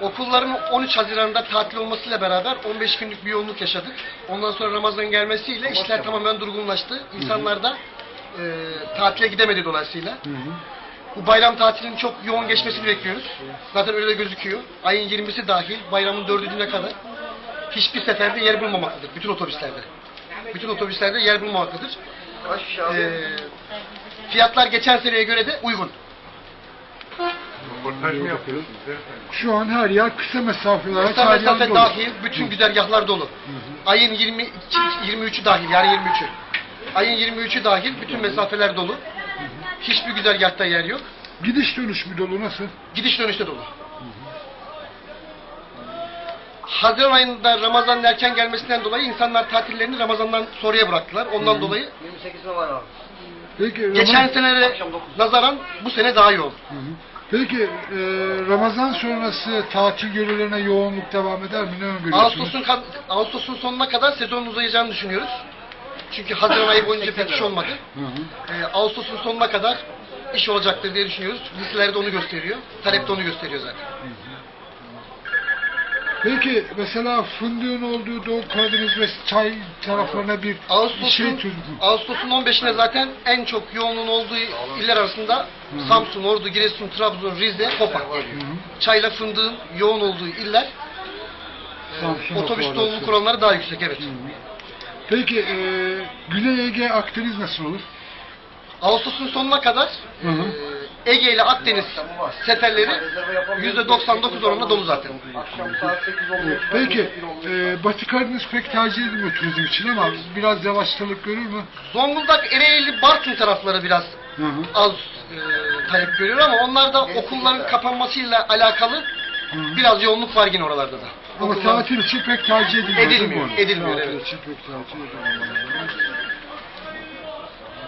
Okulların 13 Haziran'da tatil olmasıyla beraber 15 günlük bir yoğunluk yaşadık. Ondan sonra Ramazan gelmesiyle işler tamamen durgunlaştı. İnsanlar da e, tatile gidemedi dolayısıyla. Bu bayram tatilinin çok yoğun geçmesini bekliyoruz. Zaten öyle de gözüküyor. Ayın 20'si dahil bayramın 4'üne kadar hiçbir seferde yer bulmamaktadır. Bütün otobüslerde. Bütün otobüslerde yer bulmamaktadır. Ee, fiyatlar geçen seneye göre de uygun. Şu an her yer kısa mesafelere Kısa mesafe dolu. dahil bütün güzergahlar dolu. Ayın 20, 23'ü dahil yani 23'ü. Ayın 23'ü dahil bütün mesafeler dolu. Hiçbir güzergahta yer yok. Gidiş dönüş mü dolu nasıl? Gidiş dönüşte dolu. Haziran ayında Ramazan'ın erken gelmesinden dolayı insanlar tatillerini Ramazan'dan sonraya bıraktılar. Ondan dolayı 28'ine var abi. Peki, Ramaz- geçen senelere nazaran bu sene daha yoğun. Hı hı. Peki e, Ramazan sonrası tatil görülerine yoğunluk devam eder mi? Ne öngörüyorsunuz? Ağustos'un kad- Ağustos'un sonuna kadar sezonun uzayacağını düşünüyoruz. Çünkü Haziran ayı boyunca pek iş olmadı. Hı hı. Ee, Ağustos'un sonuna kadar iş olacaktır diye düşünüyoruz. Listeler de onu gösteriyor. Talep de onu gösteriyor zaten. Peki mesela fındığın olduğu Doğu Karadeniz ve çay taraflarına bir Ağustos'un şey tür- Ağustos'un 15'ine zaten en çok yoğunluğun olduğu iller arasında Samsun, Ordu, Giresun, Trabzon, Rize, Hopa. Çayla fındığın yoğun olduğu iller e, Samsun, otobüs Hopa doluluk arası. oranları daha yüksek evet. Peki e, Güney Ege Akdeniz nasıl olur? Ağustos'un sonuna kadar Hı hı. e, Ege ile Akdeniz seferleri %99 oranında dolu zaten. Akşam saat 8 olmuş. Peki e, Batı Karadeniz pek tercih edilmiyor turizm için ama biraz yavaşlılık görür mü? Zonguldak, Ereğli, Bartın tarafları biraz Hı hı. az e, talep görüyor ama onlar da okulların kapanmasıyla alakalı biraz yoğunluk var yine oralarda da. Ama Okullar- tatil için pek tercih edilmiyor. Edilmiyor, edilmiyor, Tatil evet. için pek tercih edilmiyor.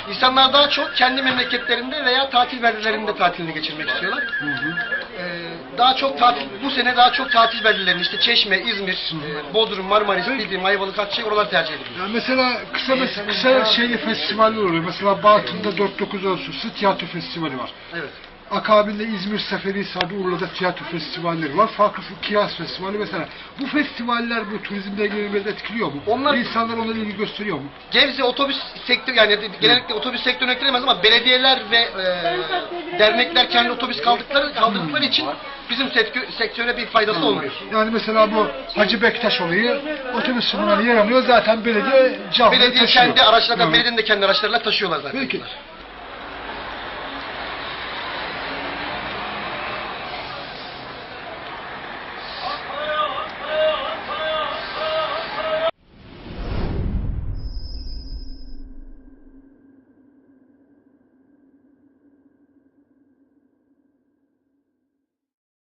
İnsanlar daha çok kendi memleketlerinde veya tatil beldelerinde tatilini geçirmek istiyorlar. Hı hı. Ee, daha çok tatil, bu sene daha çok tatil beldelerinde işte Çeşme, İzmir, e, Bodrum, Marmaris, Didim, Ayvalık, Akçay oralar tercih ediliyor. Ya mesela kısa mes- kısa şeyli festivaller oluyor. Mesela Bartın'da 4-9 Ağustos'ta tiyatro festivali var. Evet. Akabinde İzmir Seferihisar'da Urla'da tiyatro festivalleri var. Farklı Kiyas Festivali mesela. Bu festivaller bu turizmle ilgili biraz etkiliyor mu? Onlar- İnsanlar ona ilgi gösteriyor mu? Gebze otobüs sektörü yani genellikle otobüs sektörüne eklenemez ama belediyeler ve e, dernekler kendi otobüs kaldıkları kaldırdıkları için bizim sektö- sektöre bir faydası olmuyor. Yani mesela bu Hacı Bektaş olayı otobüs sınırına yer alıyor. Zaten belediye canlı Belediye taşıyor. kendi araçlarla, belediyenin de kendi araçlarıyla taşıyorlar zaten. Peki